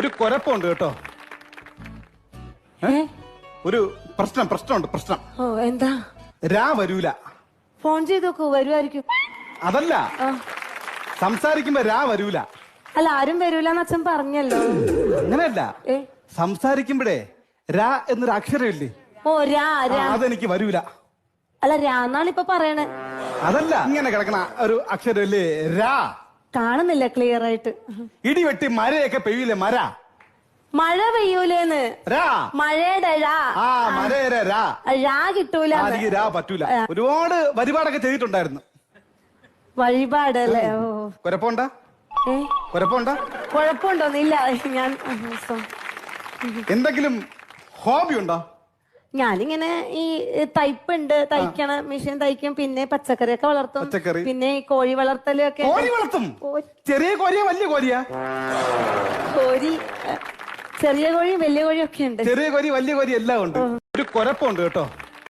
ഒരു കുഴപ്പമുണ്ട് കേട്ടോ. ഏ? ഒരു പ്രശ്നം പ്രശ്നമുണ്ട് പ്രശ്നം. ഓ എന്താ? രാ വരൂല. ഫോൺ ചെയ്ത് നോക്കൂ വരുമായിരിക്കും അതല്ല. ആ. സംസാരിക്കുമ്പോ രാ വരൂല. അല്ല ആരും വരൂലെന്ന് അച്ഛൻ പറഞ്ഞല്ലോ. അങ്ങനെയല്ല. ഏ? സംസാരിക്കുമ്പോഴേ രാ എന്നൊരു അക്ഷരമില്ലേ? ഓ രാ ആ, രാ. അതെനിക്ക് വരൂല. അല്ല രാ എന്നാണ് ഇപ്പൊ പറയണേ. അതല്ല. ഇങ്ങനെ കിടക്കണ ഒരു അക്ഷരമില്ലേ? രാ. കാണുന്നില്ല ക്ലിയർ ആയിട്ട്. ഇടിവെട്ടി മരയൊക്കെ പെയ്യൂലേ മര? മഴ പെയ്യൂലേന്ന്. രാ. മഴയുടെ രാ. ആ മരേരെ രാ. രാ കിട്ടൂല ആ, എനിക്ക് രാ പറ്റൂല. ഒരുപാട് വഴിപാടൊക്കെ ചെയ്തിട്ടുണ്ടായിരുന്നു. വഴിപാടല്ലേ? ഓ. കുഴപ്പമുണ്ടാ? ഏ? കുഴപ്പമുണ്ടാ? കുഴപ്പമുണ്ടോന്നില്ല ഞാൻ സോ- എന്തെങ്കിലും ഹോബി ഉണ്ടോ? ഞാനിങ്ങനെ ഈ തൈപ്പ് ഉണ്ട് തയ്ക്കണ മെഷീൻ തയ്ക്കും പിന്നെ പച്ചക്കറിയൊക്കെ വളർത്തും. പച്ചക്കറി. പിന്നെ ഈ കോഴി വളർത്തലൊക്കെ. കോഴി വളർത്തും? ചെറിയ കോഴിയ വലിയ കോഴിയാ? കോഴി ഏ, ചെറിയ കോഴിയും വലിയ കോഴിയും ഒക്കെ ഉണ്ട്. ചെറിയ കോഴി വലിയ കോഴി എല്ലാം ഉണ്ട്. ഒരു കുഴപ്പമുണ്ട് കേട്ടോ.